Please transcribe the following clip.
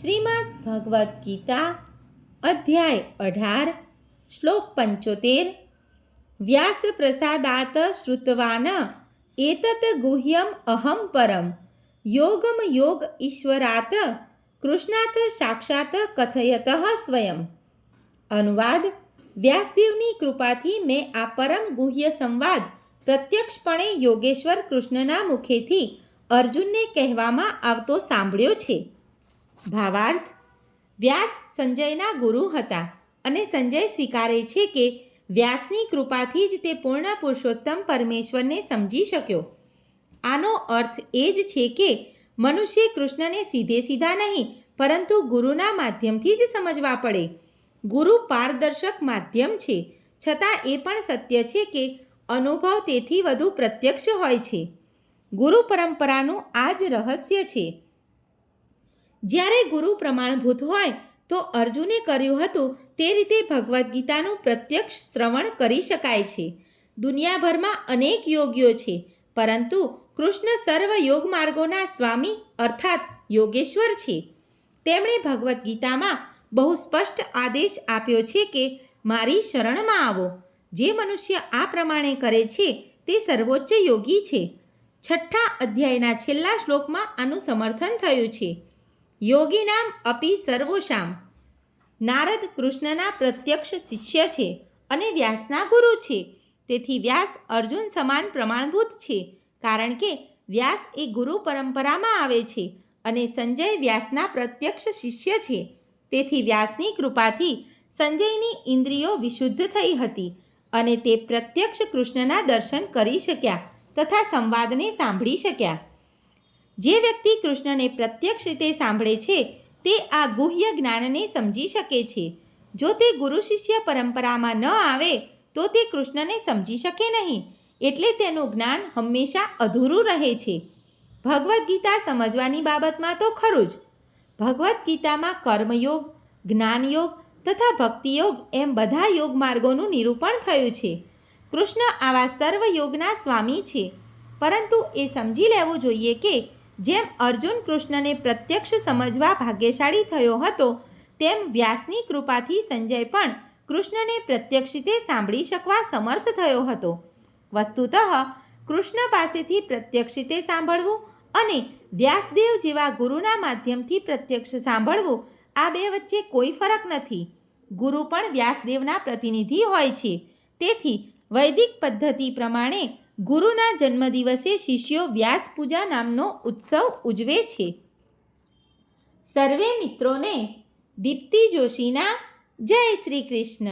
શ્રીમદ ભગવદ્ ગીતા, અધ્યાય અઢાર, શ્લોક પંચોતેર વ્યાસ પ્રસાદાત શ્રુતવાન એતત ગુહ્યમ અહમ પરમ, યોગમ યોગ ઈશ્વરાત કૃષ્ણાત સાક્ષાત કથયત સ્વયં. અનુવાદ, વ્યાસદેવની કૃપાથી મેં આ પરમ ગુહ્ય સંવાદ પ્રત્યક્ષપણે યોગેશ્વર કૃષ્ણના મુખેથી અર્જુનને કહેવામાં આવતો સાંભળ્યો છે. ભાવાર્થ, વ્યાસ સંજયના ગુરુ હતા અને સંજય સ્વીકારે છે કે વ્યાસની કૃપાથી જ તે પૂર્ણ પુરુષોત્તમ પરમેશ્વરને સમજી શક્યો. આનો અર્થ એ જ છે કે મનુષ્ય કૃષ્ણને સીધે સીધા નહીં, પરંતુ ગુરુના માધ્યમથી જ સમજવા પડે. ગુરુ પારદર્શક માધ્યમ છે, છતાં એ પણ સત્ય છે કે અનુભવ તેથી વધુ પ્રત્યક્ષ હોય છે. ગુરુ પરંપરાનું આ જ રહસ્ય છે. જ્યારે ગુરુ પ્રમાણભૂત હોય તો અર્જુને કર્યું હતું તે રીતે ભગવદ્ ગીતાનું પ્રત્યક્ષ શ્રવણ કરી શકાય છે. દુનિયાભરમાં અનેક યોગીઓ છે, પરંતુ કૃષ્ણ સર્વ યોગ માર્ગોના સ્વામી અર્થાત યોગેશ્વર છે. તેમણે ભગવદ્ ગીતામાં બહુ સ્પષ્ટ આદેશ આપ્યો છે કે મારી શરણમાં આવો. જે મનુષ્ય આ પ્રમાણે કરે છે તે સર્વોચ્ચ યોગી છે. છઠ્ઠા અધ્યાયના છેલ્લા શ્લોકમાં આનું સમર્થન થયું છે. યોગી નામ અપી સર્વોશામ નારદ કૃષ્ણના પ્રત્યક્ષ શિષ્ય છે અને વ્યાસના ગુરુ છે. તેથી વ્યાસ અર્જુન સમાન પ્રમાણભૂત છે, કારણ કે વ્યાસ એ ગુરુ પરંપરામાં આવે છે અને સંજય વ્યાસના પ્રત્યક્ષ શિષ્ય છે. તેથી વ્યાસની કૃપાથી સંજયની ઇન્દ્રિયો વિશુદ્ધ થઈ હતી અને તે પ્રત્યક્ષ કૃષ્ણના દર્શન કરી શક્યા તથા સંવાદને સાંભળી શક્યા. જે વ્યક્તિ કૃષ્ણને પ્રત્યક્ષ રીતે સાંભળે છે, તે આ ગુહ્ય જ્ઞાનને સમજી શકે છે. જો તે ગુરુ શિષ્ય પરંપરામાં ન આવે, તો તે કૃષ્ણને સમજી શકે નહીં. એટલે તેનું જ્ઞાન હંમેશા અધૂરું રહે છે. ભગવદ્ ગીતા સમજવાની બાબતમાં તો ખરું જ. ભગવદ્ ગીતામાં કર્મયોગ, જ્ઞાનયોગ તથા ભક્તિયોગ એમ બધા યોગ માર્ગોનું નિરૂપણ થયું છે. કૃષ્ણ આવા સર્વ યોગના સ્વામી છે. પરંતુ એ સમજી લેવું જોઈએ કે જેમ અર્જુન કૃષ્ણને પ્રત્યક્ષ સમજવા ભાગ્યશાળી થયો હતો, તેમ વ્યાસની કૃપાથી સંજય પણ કૃષ્ણને પ્રત્યક્ષ રીતે સાંભળી શકવા સમર્થ થયો હતો. વસ્તુતઃ, કૃષ્ણ પાસેથી પ્રત્યક્ષ રીતે સાંભળવું અને વ્યાસદેવ જેવા ગુરુના માધ્યમથી પ્રત્યક્ષ સાંભળવું, આ બે વચ્ચે કોઈ ફરક નથી. ગુરુ પણ વ્યાસદેવના પ્રતિનિધિ હોય છે. તેથી વૈદિક પદ્ધતિ પ્રમાણે ગુરુના જન્મદિવસે શિષ્યો વ્યાસ પૂજા નામનો ઉત્સવ ઉજવે છે. સર્વે મિત્રોને દીપ્તિ જોશીના જય શ્રી કૃષ્ણ.